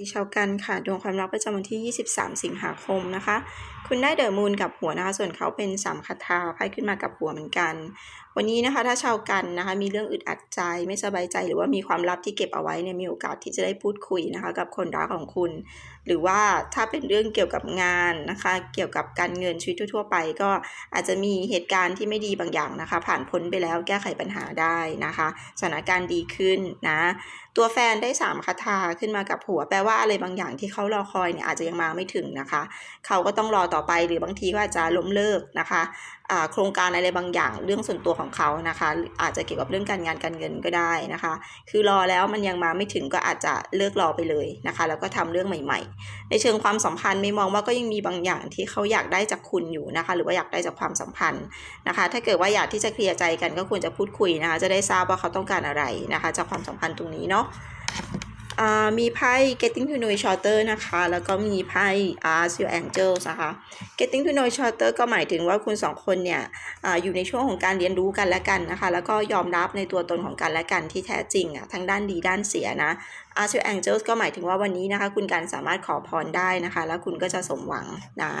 ดีชาวกันค่ะดวงความรักประจำวันที่ 23 สิงหาคมนะคะ คุณได้เดอะมูนกับหัวนะคะส่วนเขาเป็นสามคาถาไพ่ขึ้นมากับหัวเหมือนกัน วันนี้นะคะถ้าชาวกันนะคะมีเรื่องอึดอัดใจไม่สบายใจ หรือว่ามีความลับที่เก็บเอาไว้เนี่ยมีโอกาสที่จะได้พูดคุยนะคะกับคนรักของคุณ หรือว่าถ้าเป็นเรื่องเกี่ยวกับงานนะคะ เกี่ยวกับการเงินชีวิตทั่ว ๆ ไปก็อาจจะมีเหตุการณ์ที่ไม่ดีบางอย่างนะคะ ผ่านพ้นไปแล้วแก้ไขปัญหาได้นะคะสถานการณ์ดีขึ้นนะตัวแฟนได้สามคาถาขึ้นมากับหัว แปลว่าอะไรบางอย่างที่เขารอคอยเนี่ยอาจจะยังมาไม่ถึงนะคะ เขาก็ต้องรอต่อไปหรือบางทีก็อาจจะล้มเลิกนะคะโครงการอะไรบางอย่างเรื่องส่วนตัวของเขานะคะ อาจจะเกี่ยวกับเรื่องการงานการเงินก็ได้นะคะ คือรอแล้วมันยังมาไม่ถึงก็อาจจะเลิกรอไปเลยนะคะ แล้วก็ทำเรื่องใหม่ ๆ ในเชิงความสัมพันธ์ไม่มองว่าก็ยังมีบางอย่างที่เขาอยากได้จากคุณอยู่นะคะ หรือว่าอยากได้จากความสัมพันธ์นะคะ ถ้าเกิดว่าอยากที่จะเคลียร์ใจกันก็ควรจะพูดคุยนะคะ จะได้ทราบว่าเขาต้องการอะไรนะคะ จากความสัมพันธ์ตรงนี้เนาะ มีไพ่ getting to know each other นะคะ แล้วก็มีไพ่ ask your angels นะคะ getting to know each other ก็หมายถึงว่าคุณสองคนเนี่ยออยู่ในช่วงของการเรียนรู้กันและกันนะคะ แล้วก็ยอมรับในตัวตนของกันและกันที่แท้จริงอะทั้งด้านดีด้านเสียนะ ask your angels ก็หมายถึงว่าวันนี้นะคะ คุณการสามารถขอพรได้นะคะ แล้วคุณก็จะสมหวังนะ